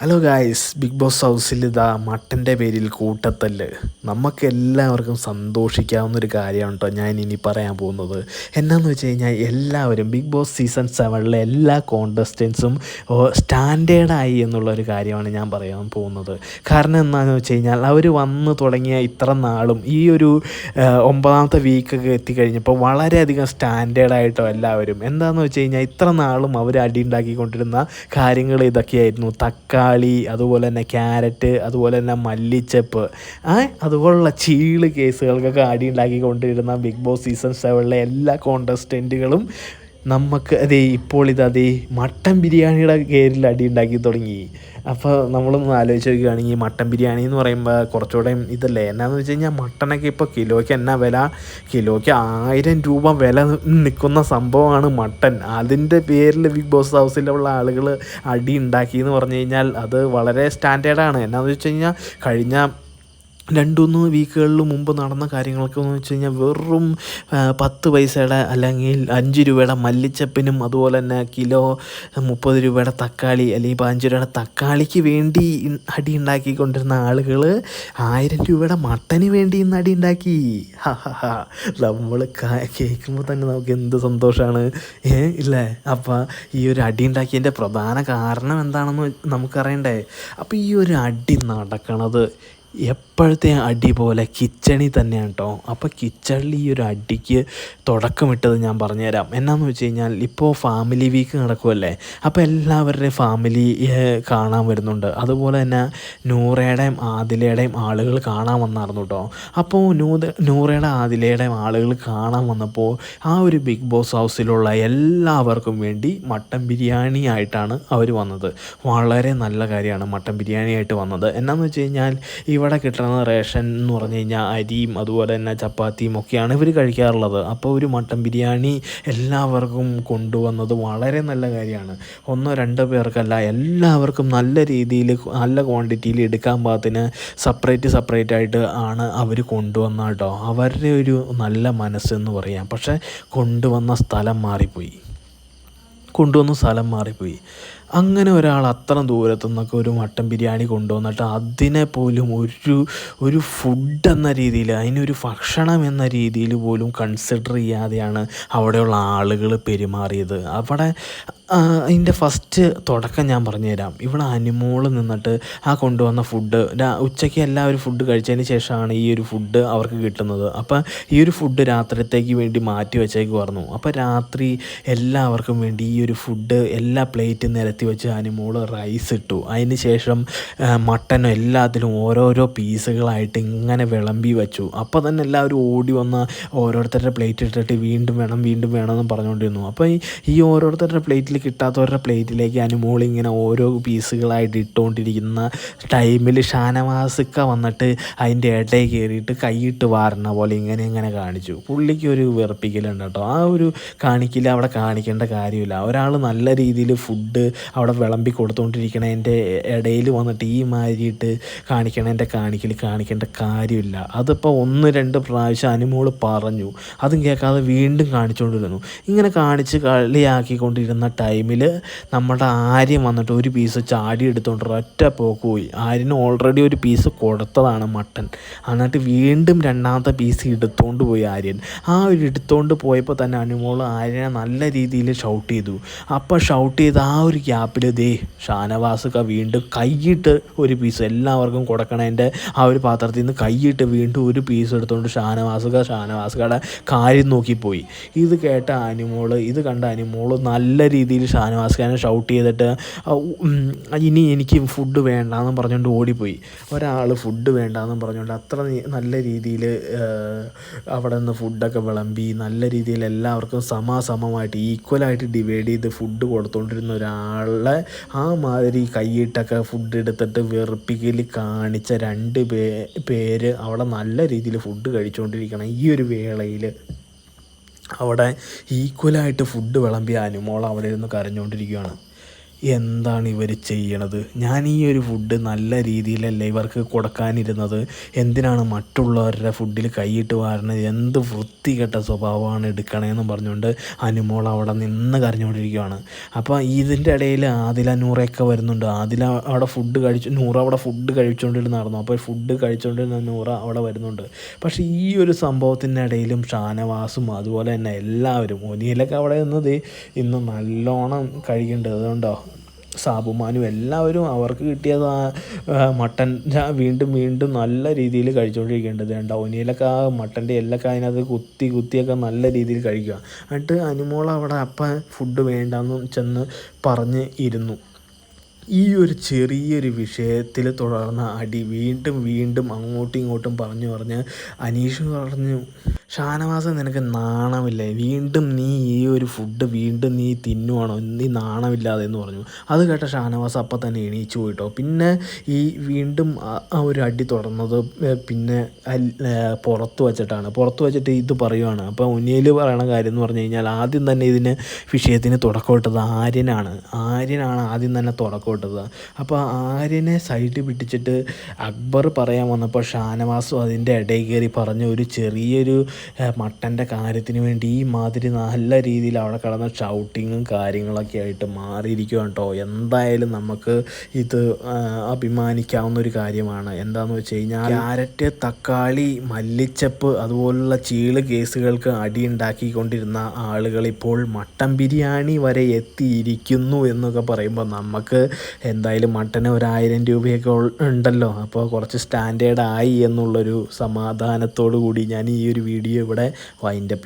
Hello guys big boss ഹൗസിൽ ഇതാ മട്ടന്റെ പേരിൽ കൂട്ടത്തല്ല്. നമുക്ക് എല്ലാവർക്കും സന്തോഷിക്കാവുന്ന ഒരു കാര്യമാണ് കേട്ടോ ഞാൻ ഇനി പറയാൻ പോകുന്നത്. എന്നാന്ന് വെച്ച് കഴിഞ്ഞാൽ എല്ലാവരും ബിഗ് ബോസ് സീസൺ സെവനിലെ എല്ലാ കോണ്ടസ്റ്റൻസും സ്റ്റാൻഡേർഡായി എന്നുള്ള ഒരു കാര്യമാണ് ഞാൻ പറയാൻ പോകുന്നത്. കാരണം എന്താണെന്ന് വെച്ച് കഴിഞ്ഞാൽ അവർ വന്ന് തുടങ്ങിയ ഇത്ര നാളും ഈ ഒരു ഒമ്പതാമത്തെ വീക്കൊക്കെ എത്തിക്കഴിഞ്ഞപ്പോൾ വളരെയധികം സ്റ്റാൻഡേർഡായിട്ടോ എല്ലാവരും. എന്താണെന്ന് വെച്ച് കഴിഞ്ഞാൽ ഇത്ര നാളും അവർ അടി ഉണ്ടാക്കിക്കൊണ്ടിരുന്ന കാര്യങ്ങൾ ഇതൊക്കെയായിരുന്നു. തക്കാളി അതുപോലെ തന്നെ ക്യാരറ്റ് അതുപോലെ തന്നെ മല്ലിച്ചപ്പ്. അതുപോലുള്ള ചീൾ കേസുകൾക്കൊക്കെ അടി ഉണ്ടാക്കിക്കൊണ്ടിരുന്ന ബിഗ് ബോസ് സീസൺ സെവനിലെ എല്ലാ കോണ്ടസ്റ്റന്റുകളും നമുക്ക് അതേ ഇപ്പോൾ ഇത് അതേ മട്ടൻ ബിരിയാണിയുടെ പേരിൽ അടി ഉണ്ടാക്കി തുടങ്ങി. അപ്പോൾ നമ്മളൊന്ന് ആലോചിച്ച് നോക്കുകയാണെങ്കിൽ മട്ടൻ ബിരിയാണി എന്ന് പറയുമ്പോൾ കുറച്ചുകൂടെ ഇതല്ലേ? എന്നാന്ന് വെച്ച് കഴിഞ്ഞാൽ മട്ടനൊക്കെ ഇപ്പോൾ കിലോയ്ക്ക് എന്നാ വില? കിലോയ്ക്ക് ആയിരം രൂപ വില നിൽക്കുന്ന സംഭവമാണ് മട്ടൻ. അതിന്റെ പേരിൽ ബിഗ് ബോസ് ഹൗസിലുള്ള ആളുകൾ അടി ഉണ്ടാക്കി എന്ന് പറഞ്ഞു കഴിഞ്ഞാൽ അത് വളരെ സ്റ്റാൻഡേർഡാണ്. എന്നാന്ന് വെച്ച് കഴിഞ്ഞാൽ കഴിഞ്ഞ രണ്ടുമൂന്ന് വീക്കുകളിൽ മുമ്പ് നടന്ന കാര്യങ്ങളൊക്കെ എന്ന് വെച്ച് കഴിഞ്ഞാൽ വെറും പത്ത് പൈസയുടെ അല്ലെങ്കിൽ അഞ്ച് രൂപയുടെ മല്ലിച്ചപ്പിനും അതുപോലെ തന്നെ കിലോ മുപ്പത് രൂപയുടെ തക്കാളി അല്ലെങ്കിൽ പതിനഞ്ച് രൂപയുടെ തക്കാളിക്ക് വേണ്ടി അടി ഉണ്ടാക്കിക്കൊണ്ടിരുന്ന ആളുകൾ ആയിരം രൂപയുടെ മട്ടന് വേണ്ടി ഇന്ന് അടി ഉണ്ടാക്കി. നമ്മൾ കേൾക്കുമ്പോൾ തന്നെ നമുക്ക് എന്ത് സന്തോഷമാണ്. ഏ ഇല്ലേ? അപ്പം ഈ ഒരു അടി ഉണ്ടാക്കിയതിന്റെ പ്രധാന കാരണം എന്താണെന്ന് നമുക്കറിയണ്ടേ അപ്പോൾ ഈ ഒരു അടി നടക്കണത് എപ്പോഴത്തെ അടി പോലെ കിച്ചണിൽ തന്നെയാണ് കേട്ടോ അപ്പോൾ കിച്ചണിൽ ഈ ഒരു അടിക്ക് തുടക്കമിട്ടത് ഞാൻ പറഞ്ഞുതരാം. എന്നാന്ന് വെച്ച് കഴിഞ്ഞാൽ ഇപ്പോൾ ഫാമിലി വീക്ക് നടക്കുമല്ലേ അപ്പോൾ എല്ലാവരുടെയും ഫാമിലി കാണാൻ വരുന്നുണ്ട്. അതുപോലെ തന്നെ നൂറയുടെയും ആദിലയുടെയും ആളുകൾ കാണാൻ വന്നായിരുന്നു കേട്ടോ അപ്പോൾ നൂത നൂറയുടെ ആദിലയുടെയും ആളുകൾ കാണാൻ വന്നപ്പോൾ ആ ഒരു ബിഗ് ബോസ് ഹൗസിലുള്ള എല്ലാവർക്കും വേണ്ടി മട്ടൻ ബിരിയാണി ആയിട്ടാണ് അവർ വന്നത്. വളരെ നല്ല കാര്യമാണ് മട്ടൻ ബിരിയാണി ആയിട്ട് വന്നത്. എന്നാന്ന് വെച്ച് കഴിഞ്ഞാൽ ഇവിടെ കിട്ടുന്ന റേഷൻ എന്ന് പറഞ്ഞു കഴിഞ്ഞാൽ അരിയും അതുപോലെ തന്നെ ചപ്പാത്തിയും ഒക്കെയാണ് ഇവർ കഴിക്കാറുള്ളത്. അപ്പോൾ ഒരു മട്ടൻ ബിരിയാണി എല്ലാവർക്കും കൊണ്ടുവന്നത് വളരെ നല്ല കാര്യമാണ്. ഒന്നോ രണ്ടോ പേർക്കല്ല എല്ലാവർക്കും നല്ല രീതിയിൽ നല്ല ക്വാണ്ടിറ്റിയിൽ എടുക്കാൻ പാകത്തിന് സെപ്പറേറ്റ് സെപ്പറേറ്റ് ആയിട്ട് ആണ് അവർ കൊണ്ടുവന്ന കേട്ടോ. അവരുടെ ഒരു നല്ല മനസ്സെന്ന് പറയാം. പക്ഷേ കൊണ്ടുവന്ന സ്ഥലം മാറിപ്പോയി. കൊണ്ടുവന്ന സ്ഥലം മാറിപ്പോയി. അങ്ങനെ ഒരാൾ അത്ര ദൂരത്തു നിന്നൊക്കെ ഒരു മട്ടൻ ബിരിയാണി കൊണ്ടുവന്നിട്ട് അതിനെ പോലും ഒരു ഒരു ഫുഡ് എന്ന രീതിയിൽ അതിനൊരു ഭക്ഷണം എന്ന രീതിയിൽ പോലും കൺസിഡർ ചെയ്യാതെയാണ് അവിടെയുള്ള ആളുകൾ പെരുമാറിയത്. അവിടെ അതിന്റെ ഫസ്റ്റ് തുടക്കം ഞാൻ പറഞ്ഞുതരാം. ഇവിടെ അനുമോൾ നിന്നിട്ട് ആ കൊണ്ടുവന്ന ഫുഡ് ഉച്ചയ്ക്ക് എല്ലാവരും ഫുഡ് കഴിച്ചതിന് ശേഷമാണ് ഈ ഒരു ഫുഡ് അവർക്ക് കിട്ടുന്നത്. അപ്പം ഈ ഒരു ഫുഡ് രാത്രിത്തേക്ക് വേണ്ടി മാറ്റി വെച്ചേക്ക് പറഞ്ഞു അപ്പം രാത്രി എല്ലാവർക്കും വേണ്ടി ഈ ഒരു ഫുഡ് എല്ലാ പ്ലേറ്റും നിരത്തി വെച്ച് അതിന് മുകളിൽ റൈസ് ഇട്ടു. അതിന് ശേഷം മട്ടനും എല്ലാത്തിലും ഓരോരോ പീസുകളായിട്ട് ഇങ്ങനെ വിളമ്പി വെച്ചു. അപ്പോൾ തന്നെ എല്ലാവരും ഓടി വന്ന് ഓരോരുത്തരുടെ പ്ലേറ്റ് ഇട്ടിട്ട് വീണ്ടും വേണം വീണ്ടും വേണമെന്ന് പറഞ്ഞുകൊണ്ടിരുന്നു. അപ്പോൾ ഈ ഈ ഓരോരുത്തരുടെ പ്ലേറ്റിൽ കിട്ടാത്തവരുടെ പ്ലേറ്റിലേക്ക് അതിന് മുകളിൽ ഇങ്ങനെ ഓരോ പീസുകളായിട്ട് ഇട്ടുകൊണ്ടിരിക്കുന്ന ടൈമിൽ ഷാനവാസിക്ക വന്നിട്ട് അതിന്റെ ഇടയിൽ കയറിയിട്ട് കൈയിട്ട് വാരണ പോലെ ഇങ്ങനെ ഇങ്ങനെ കാണിച്ചു. പുള്ളിക്ക് ഒരു വെറുപ്പിക്കലുണ്ട് കേട്ടോ. ആ ഒരു കാണിക്കില്ല അവിടെ കാണിക്കേണ്ട കാര്യമില്ല. ഒരാൾ നല്ല രീതിയിൽ ഫുഡ് അവിടെ വിളമ്പി കൊടുത്തുകൊണ്ടിരിക്കണതിന്റെ ഇടയിൽ വന്നിട്ട് ഈ മാതിരിയിട്ട് കാണിക്കണതിന്റെ കാണിക്കൽ കാണിക്കേണ്ട കാര്യമില്ല. അതിപ്പോൾ ഒന്ന് രണ്ട് പ്രാവശ്യം അനുമോൾ പറഞ്ഞു. അതും കേൾക്കാതെ വീണ്ടും കാണിച്ചുകൊണ്ടിരുന്നു ഇങ്ങനെ കാണിച്ച് കളിയാക്കിക്കൊണ്ടിരുന്ന ടൈമിൽ നമ്മുടെ ആര്യം വന്നിട്ട് ഒരു പീസ് ചാടി എടുത്തുകൊണ്ട് ഒറ്റ പോക്ക് പോയി. ആര്യന് ഓൾറെഡി ഒരു പീസ് കൊടുത്തതാണ് മട്ടൻ. എന്നിട്ട് വീണ്ടും രണ്ടാമത്തെ പീസ് എടുത്തുകൊണ്ട് പോയി ആര്യൻ. ആ ഒരു എടുത്തുകൊണ്ട് പോയപ്പോൾ തന്നെ അനുമോൾ ആര്യനെ നല്ല രീതിയിൽ ഷൗട്ട് ചെയ്തു. അപ്പോൾ ഷൗട്ട് ചെയ്ത് ആ ഒരു ഗ്യാപ്പിൽ ദേ ഷാനവാസൊക്കെ വീണ്ടും കൈയിട്ട് ഒരു പീസ് എല്ലാവർക്കും കൊടുക്കണതിന്റെ ആ ഒരു പാത്രത്തിൽ നിന്ന് കൈയിട്ട് വീണ്ടും ഒരു പീസ് എടുത്തുകൊണ്ട് ഷാനവാസുക ഷാനവാസുകയുടെ കാര്യം നോക്കിപ്പോയി ഇത് കേട്ട അനിമോൾ ഇത് കണ്ട അനിമോൾ നല്ല രീതിയിൽ ഷാനവാസുഖാനെ ഷൗട്ട് ചെയ്തിട്ട് ഇനി എനിക്ക് ഫുഡ് വേണ്ട എന്ന് പറഞ്ഞുകൊണ്ട് ഓടിപ്പോയി. ഒരാൾ ഫുഡ് വേണ്ട എന്ന് പറഞ്ഞുകൊണ്ട് അത്ര നല്ല രീതിയിൽ അവിടെ നിന്ന് ഫുഡൊക്കെ വിളമ്പി നല്ല രീതിയിൽ എല്ലാവർക്കും സമാസമമായിട്ട് ഈക്വലായിട്ട് ഡിവൈഡ് ചെയ്ത് ഫുഡ് കൊടുത്തുകൊണ്ടിരുന്ന ഒരാളെ ആ മാതിരി കൈയിട്ടൊക്കെ ഫുഡ് എടുത്തിട്ട് വെറുപ്പിക്കൽ കാണിച്ച രണ്ട് പേ പേര് അവിടെ നല്ല രീതിയിൽ ഫുഡ് കഴിച്ചുകൊണ്ടിരിക്കണം ഈ ഒരു വേളയിൽ അവിടെ ഈക്വലായിട്ട് ഫുഡ് വിളമ്പിയ അനുമോൾ അവിടെ ഇരുന്ന് കരഞ്ഞുകൊണ്ടിരിക്കുകയാണ് എന്താണ് ഇവർ ചെയ്യണത്? ഞാൻ ഈ ഒരു ഫുഡ് നല്ല രീതിയിലല്ലേ ഇവർക്ക് കൊടുക്കാനിരുന്നത്? എന്തിനാണ് മറ്റുള്ളവരുടെ ഫുഡിൽ കൈയിട്ട് വാരണത്? എന്ത് വൃത്തികെട്ട സ്വഭാവമാണ് എടുക്കണേന്ന് പറഞ്ഞുകൊണ്ട് അനുമോൾ അവിടെ നിന്ന് കരഞ്ഞുകൊണ്ടിരിക്കുകയാണ് അപ്പോൾ ഇതിന്റെ ഇടയിൽ ആദില നൂറയൊക്കെ വരുന്നുണ്ട്. ആദില അവിടെ ഫുഡ് കഴിച്ചു നൂറ അവിടെ ഫുഡ് കഴിച്ചുകൊണ്ടിരുന്നായിരുന്നു അപ്പോൾ ഫുഡ് കഴിച്ചുകൊണ്ടിരുന്ന നൂറ അവിടെ വരുന്നുണ്ട്. പക്ഷേ ഈ ഒരു സംഭവത്തിന്റെ ഇടയിലും ഷാനവാസും അതുപോലെ തന്നെ എല്ലാവരും ഒനിയിലൊക്കെ അവിടെ നിന്നത് ഇന്ന് നല്ലോണം കഴിക്കേണ്ടത് അതുകൊണ്ടോ? സാബുമാനും എല്ലാവരും അവർക്ക് കിട്ടിയത് മട്ടൻ വീണ്ടും വീണ്ടും നല്ല രീതിയിൽ കഴിച്ചുകൊണ്ടിരിക്കേണ്ടത് കണ്ടോ ഒനിയിലൊക്കെ ആ മട്ടന്റെ എല്ലൊക്കെ അതിനകത്ത് കുത്തി കുത്തിയൊക്കെ നല്ല രീതിയിൽ കഴിക്കുക. എന്നിട്ട് അനുമോൾ അവിടെ അപ്പം ഫുഡ് വേണ്ടെന്ന് ചെന്ന് പറഞ്ഞ് ഇരുന്നു. ഈ ഒരു ചെറിയൊരു വിഷയത്തിൽ തുടർന്ന അടി വീണ്ടും വീണ്ടും അങ്ങോട്ടും ഇങ്ങോട്ടും പറഞ്ഞു പറഞ്ഞ് അനീഷ് പറഞ്ഞു ഷാനവാസ് നിനക്ക് നാണമില്ലേ? വീണ്ടും നീ ഈ ഒരു ഫുഡ് വീണ്ടും നീ തിന്നുവാണോ? നീ നാണമില്ലാതെ എന്ന് പറഞ്ഞു. അത് കേട്ട ഷാനവാസ് അപ്പം തന്നെ എണീച്ചു പോയിട്ടോ. പിന്നെ ഈ വീണ്ടും ആ- ഒരു അടി തുടർന്നത് പിന്നെ പുറത്ത് വച്ചിട്ടാണ്. പുറത്ത് വച്ചിട്ട് ഇത് പറയുവാണ്. അപ്പോൾ ഉന്നിയിൽ പറയണ കാര്യം എന്ന് പറഞ്ഞു കഴിഞ്ഞാൽ ആദ്യം തന്നെ ഇതിന് വിഷയത്തിന് തുടക്കമിട്ടത് ആര്യനാണ്. ആര്യനാണ് ആദ്യം തന്നെ തുടക്കമിട്ടത്. അപ്പോൾ ആര്യനെ സൈഡിൽ പിടിച്ചിട്ട് അക്ബർ പറയാൻ വന്നപ്പോൾ ഷാനവാസും അതിന്റെ ഇടയിൽ കയറി പറഞ്ഞ ഒരു ചെറിയൊരു മട്ടന്റെ കാര്യത്തിന് വേണ്ടി ഈ മാതിരി നല്ല രീതിയിൽ അവിടെ കിടന്ന ഷൗട്ടിങ്ങും കാര്യങ്ങളൊക്കെ ആയിട്ട് മാറിയിരിക്കുകയാണ് കേട്ടോ എന്തായാലും നമുക്ക് ഇത് അഭിമാനിക്കാവുന്ന ഒരു കാര്യമാണ്. എന്താണെന്ന് വെച്ച് കഴിഞ്ഞാൽ ക്യാരറ്റ് തക്കാളി മല്ലിച്ചപ്പ് അതുപോലുള്ള ചീൾ കേസുകൾക്ക് അടിയുണ്ടാക്കിക്കൊണ്ടിരുന്ന ആളുകൾ ഇപ്പോൾ മട്ടൻ ബിരിയാണി വരെ എത്തിയിരിക്കുന്നു എന്നൊക്കെ പറയുമ്പോൾ നമുക്ക് എന്തായാലും മട്ടന് ഒരായിരം രൂപയൊക്കെ ഉണ്ടല്ലോ. അപ്പോൾ കുറച്ച് സ്റ്റാൻഡേർഡ് ആയി എന്നുള്ളൊരു സമാധാനത്തോടു കൂടി ഞാൻ ഈ ഒരു വീഡിയോ ഇവിടെ വൈൻഡപ്പ്